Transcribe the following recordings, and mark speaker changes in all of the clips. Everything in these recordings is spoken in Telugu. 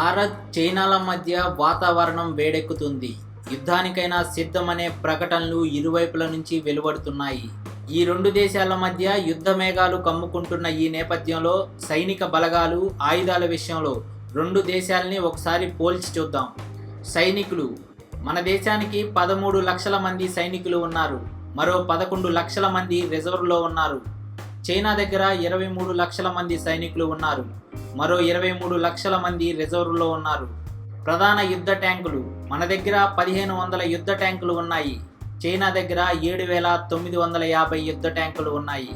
Speaker 1: భారత్ చైనాల మధ్య వాతావరణం వేడెక్కుతుంది. యుద్ధానికైనా సిద్ధమనే ప్రకటనలు ఇరువైపుల నుంచి వెలువడుతున్నాయి. ఈ రెండు దేశాల మధ్య యుద్ధ మేఘాలు కమ్ముకుంటున్న ఈ నేపథ్యంలో సైనిక బలగాలు ఆయుధాల విషయంలో రెండు దేశాలని ఒకసారి పోల్చి చూద్దాం. సైనికులు. మన దేశానికి పదమూడు లక్షల మంది సైనికులు ఉన్నారు. మరో పదకొండు లక్షల మంది రిజర్వ్లో ఉన్నారు. చైనా దగ్గర ఇరవై మూడు లక్షల మంది సైనికులు ఉన్నారు. మరో ఇరవై మూడు లక్షల మంది రిజర్వ్లో ఉన్నారు. ప్రధాన యుద్ధ ట్యాంకులు మన దగ్గర పదిహేను వందల యుద్ధ ట్యాంకులు ఉన్నాయి. చైనా దగ్గర ఏడు వేల తొమ్మిది వందల యాభై యుద్ధ ట్యాంకులు ఉన్నాయి.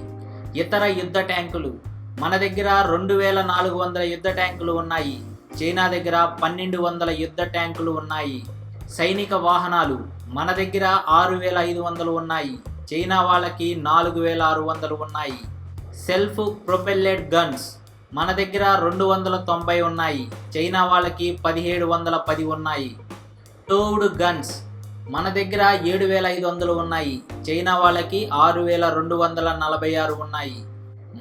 Speaker 1: ఇతర యుద్ధ ట్యాంకులు మన దగ్గర రెండు వేల నాలుగు వందల యుద్ధ ట్యాంకులు ఉన్నాయి. చైనా దగ్గర పన్నెండు వందల యుద్ధ ట్యాంకులు ఉన్నాయి. సైనిక వాహనాలు మన దగ్గర ఆరు వేల ఐదు వందలు ఉన్నాయి. చైనా వాళ్ళకి నాలుగు వేల ఆరు వందలు ఉన్నాయి. సెల్ఫ్ ప్రొపెల్లెడ్ గన్స్ మన దగ్గర రెండు వందల తొంభై ఉన్నాయి. చైనా వాళ్ళకి పదిహేడు వందల పది ఉన్నాయి. టోవ్డ్ గన్స్ మన దగ్గర ఏడు వేల ఐదు వందలు ఉన్నాయి. చైనా వాళ్ళకి ఆరు వేల రెండు వందల నలభై ఆరు ఉన్నాయి.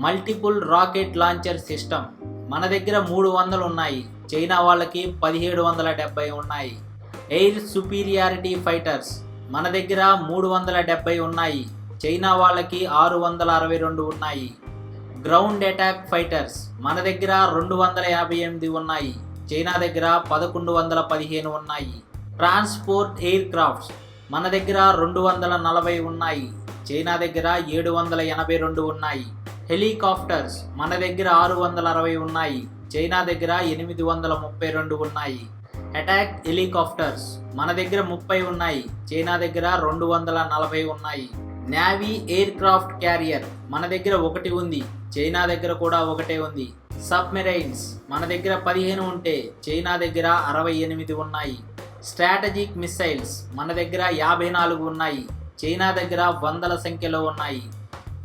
Speaker 1: మల్టిపుల్ రాకెట్ లాంచర్ సిస్టమ్ మన దగ్గర మూడు వందలు ఉన్నాయి. చైనా వాళ్ళకి పదిహేడు వందల డెబ్బై ఉన్నాయి. ఎయిర్ సుపీరియారిటీ ఫైటర్స్ మన దగ్గర మూడు వందల డెబ్బై ఉన్నాయి. చైనా వాళ్ళకి ఆరు వందల అరవై రెండు ఉన్నాయి. గ్రౌండ్ అటాక్ ఫైటర్స్ మన దగ్గర రెండు వందల యాభై ఎనిమిది ఉన్నాయి. చైనా దగ్గర పదకొండు వందల పదిహేను ఉన్నాయి. ట్రాన్స్పోర్ట్ ఎయిర్ క్రాఫ్ట్స్ మన దగ్గర రెండు వందల నలభై ఉన్నాయి. చైనా దగ్గర ఏడు వందల ఎనభై రెండు ఉన్నాయి. హెలికాప్టర్స్ మన దగ్గర ఆరు వందల అరవై ఉన్నాయి. చైనా దగ్గర ఎనిమిది వందల ముప్పై రెండు ఉన్నాయి. అటాక్ హెలికాప్టర్స్ మన దగ్గర ముప్పై ఉన్నాయి. చైనా దగ్గర రెండు వందల నలభై ఉన్నాయి. నేవీ ఎయిర్ క్రాఫ్ట్ క్యారియర్ మన దగ్గర ఒకటి ఉంది చైనా దగ్గర కూడా ఒకటే ఉంది. సబ్మెరైన్స్ మన దగ్గర పదిహేను ఉంటే చైనా దగ్గర అరవై ఎనిమిది ఉన్నాయి. స్ట్రాటజిక్ మిసైల్స్ మన దగ్గర యాభై నాలుగు ఉన్నాయి. చైనా దగ్గర వందల సంఖ్యలో ఉన్నాయి.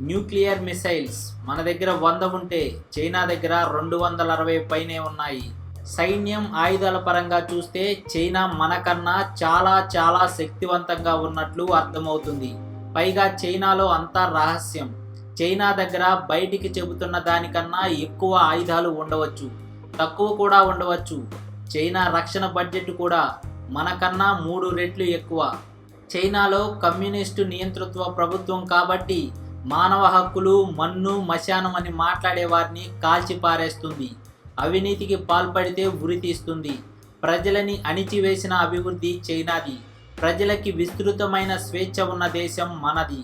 Speaker 1: న్యూక్లియర్ మిసైల్స్ మన దగ్గర వంద ఉంటే చైనా దగ్గర రెండు వందల అరవై పైనే ఉన్నాయి. సైన్యం ఆయుధాల పరంగా చూస్తే చైనా మనకన్నా చాలా చాలా శక్తివంతంగా ఉన్నట్లు అర్థమవుతుంది. పైగా చైనాలో అంతా రహస్యం. చైనా దగ్గర బయటికి చెబుతున్న దానికన్నా ఎక్కువ ఆయుధాలు ఉండవచ్చు. తక్కువ కూడా ఉండవచ్చు. చైనా రక్షణ బడ్జెట్ కూడా మనకన్నా మూడు రెట్లు ఎక్కువ. చైనాలో కమ్యూనిస్టు నియంతృత్వ ప్రభుత్వం కాబట్టి మానవ హక్కులు మన్ను మశానం అని మాట్లాడే వారిని కాల్చిపారేస్తుంది. అవినీతికి పాల్పడితే ఉరి తీస్తుంది. ప్రజలని అణిచివేసిన అభివృద్ధి చైనాది. ప్రజలకి విస్తృతమైన స్వేచ్ఛ ఉన్న దేశం మనది.